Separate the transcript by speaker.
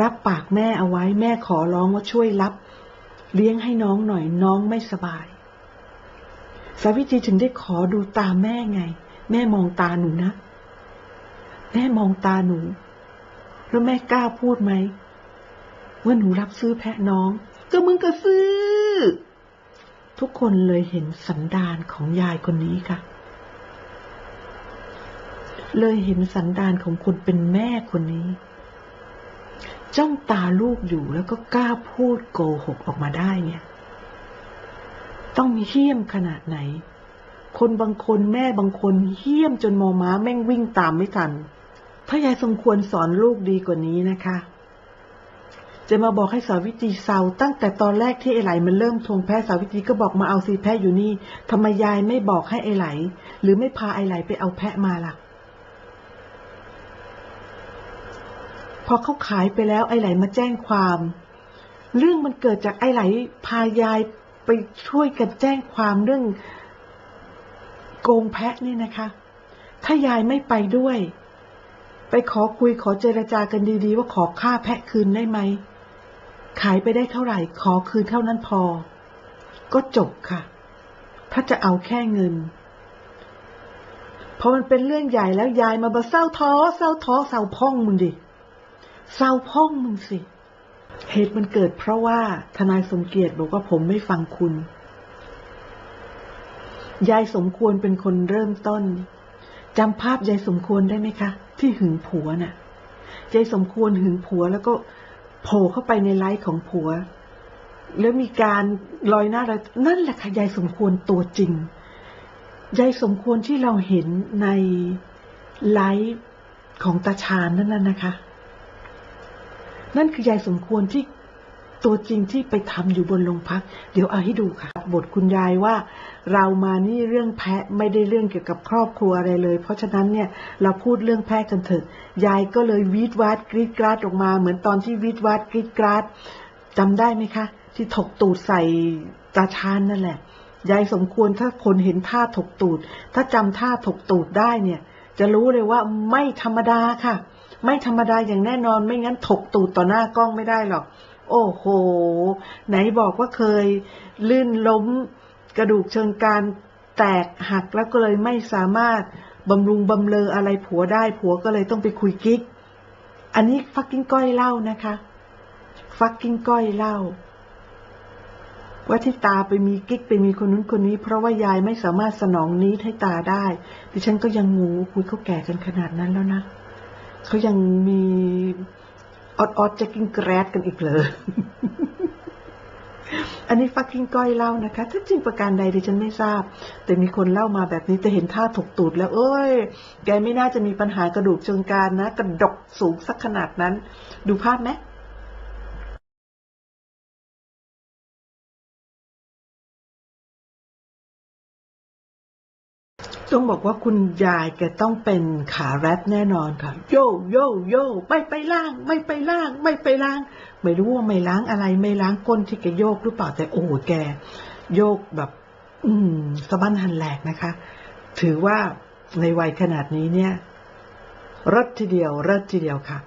Speaker 1: รับปากแม่เอาไว้ แม่ขอร้องว่าช่วยรับ เลี้ยงให้น้องหน่อยน้องไม่สบาย สาวิตรีถึงได้ขอดูตาแม่ไง แม่มองตาหนูนะ แม่มองตาหนู แล้วแม่กล้าพูดไหมว่าหนูรับซื้อแพะน้อง ก็มึงก็ซื้อ ทุกคนเลยเห็นสันดานของยายคนนี้ค่ะ เลยเห็นสันดานของคนเป็นแม่คนนี้ จ้องตาลูกอยู่แล้วก็กล้าพูดโกหกออกมาได้เนี่ย ต้องเหี้ยมขนาดไหน คนบางคนแม่บางคนเหี้ยมจนมอม้าแม่งวิ่งตามไม่ทันพระยายสมควรสอนลูกดีกว่านี้นะคะ จะมาบอกให้สาวิตรีเศร้าตั้งแต่ตอนแรกที่ไอไหลมันเริ่มทวงแพ้สาวิตรีก็บอกมาเอาซีแพะอยู่นี่ทำไมยายไม่บอกให้ไอไหล หรือไม่พาไอไหลไปเอาแพะมาล่ะ พอเขาขายไปแล้วไอ้ไหลมาแจ้งความ เรื่องมันเกิดจากไอ้ไหลพายายไปช่วยกันแจ้งความเรื่องโกงแพะนี่นะคะ ถ้ายายไม่ไปด้วย ไปขอคุยขอเจรจากันดีๆ ว่าขอค่าแพะคืนได้ไหม ขายไปได้เท่าไหร่ ขอคืนเท่านั้นพอ ก็จบค่ะ ถ้าจะเอาแค่เงินพอมันเป็นเรื่องใหญ่แล้วยายมาบาเศร้าท้อเศร้าท้อเศร้าพ่องมึงดิ เศร้าพ่องมึงสิ เหตุมันเกิดเพราะว่าทนายสมเกียรติบอกว่าผมไม่ฟังคุณ ยายสมควรเป็นคนเริ่มต้นจำภาพยายสมควรได้ไหมคะ ที่หึงผัวน่ะยายสมควรหึงผัวแล้วก็โผล่เข้าไปในไลฟ์ของผัว แล้วมีการลอยหน้าอะไรนั่นแหละค่ะยายสมควรตัวจริงยายสมควรที่เราเห็นในไลฟ์ของตาชาญนั่นน่ะนะคะ นั่นคือยายสมควรที่ตัวจริงที่ไปทำอยู่บนโรงพัก เดี๋ยวเอาให้ดูค่ะ บทคุณยายว่า เรามานี่เรื่องแพะไม่ได้เรื่องเกี่ยวกับครอบครัวอะไรเลย เพราะฉะนั้นเนี่ยเราพูดเรื่องแพะกันเถอะยายก็เลยวีดวาดกรีดกราดออกมา เหมือนตอนที่วีดวาดกรีดกราดจำได้ไหมคะ ที่ถกตูดใส่ตาชานนั่นแหละยายสมควรถ้าคนเห็นท่าถกตูด ถ้าจำท่าถกตูดได้เนี่ย จะรู้เลยว่าไม่ธรรมดาค่ะ ไม่ธรรมดาอย่างแน่นอนไม่งั้นถกตูดต่อหน้ากล้องไม่ได้หรอก โอ้โห ไหนบอกว่าเคย ลื่นล้มกระดูกเชิงกรานแตกหักแล้วก็เลยไม่สามารถบำรุงบำเลออะไรผัวได้ผัวก็เลยต้องไปคุยกิ๊ก อันนี้ฟักกิ้งก้อยเล่านะคะ ฟักกิ้งก้อยเล่า ว่าที่ตาไปมีกิ๊กไปมีคนนู้นคนนี้ เพราะว่ายายไม่สามารถสนองนี้ให้ตาได้ ดิฉันก็ยังงูคุยเขาแก่กันขนาดนั้นแล้วนะ เขายังมีออดออดจะกินแกรดกันอีกเลยอันนี้ฟักกิ้งก้อยเล่านะคะ ถ้าจริงประการใดดิฉันไม่ทราบ แต่มีคนเล่ามาแบบนี้แต่เห็นท่าถกตูดแล้ว เอ้ย แกไม่น่าจะมีปัญหากระดูกเชิงการนะ กระดกสูงสักขนาดนั้น ดูภาพไหม ต้องบอกว่าคุณยายแกต้องเป็นขาแรปแน่นอนค่ะ โยโยโยไม่ไปล่าง ไม่ไปล่าง ไม่ไปล่าง ไม่รู้ว่าไม่ล้างอะไร ไม่ล้างก้นที่แกโยกหรือเปล่าแต่โอ้โหแก โยกแบบ อืมสะบั้นหันแหลกนะคะ ถือว่าในวัยขนาดนี้เนี่ยรถทีเดียวรถทีเดียวค่ะ